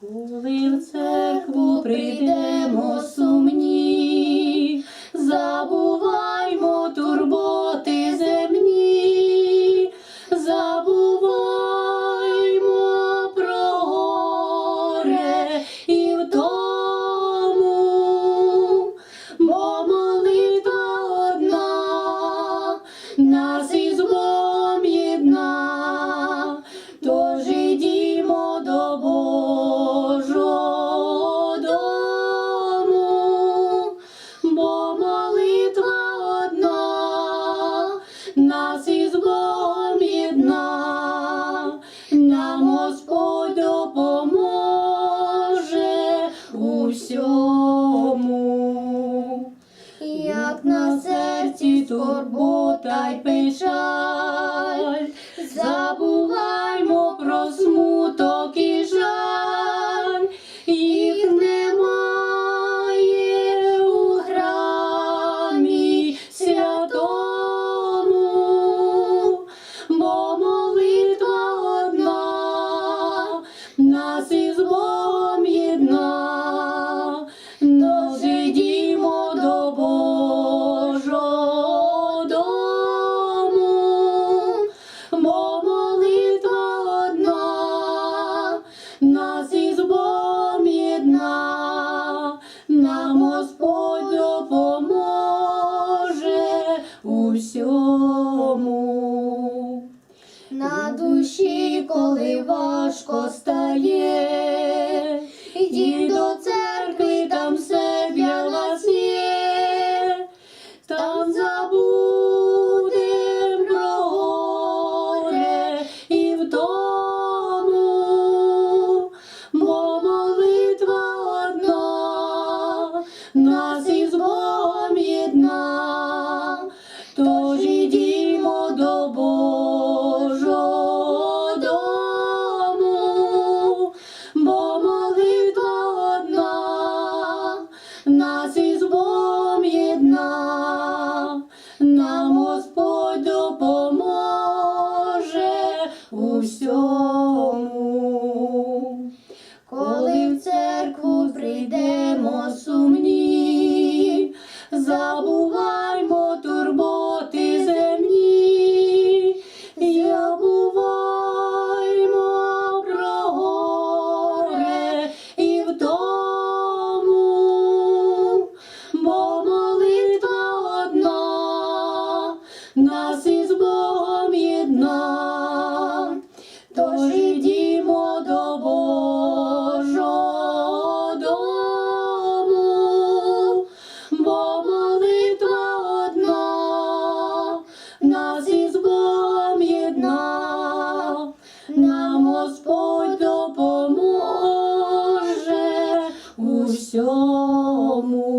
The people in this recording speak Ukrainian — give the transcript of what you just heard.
Коли в церкву прийдемо сумні, забуваймо турботи земні, забуваймо про горе і вдому, бо молитва одна нас нам Господь допоможе у всьому. Як на серці турбота й печаль, із Богом єдна, дожидімо до Божого дому, бо молитва одна, нас із Богом єдна, нам Господь допоможе у всьому. На душі, коли важко стає, допоможе усьому.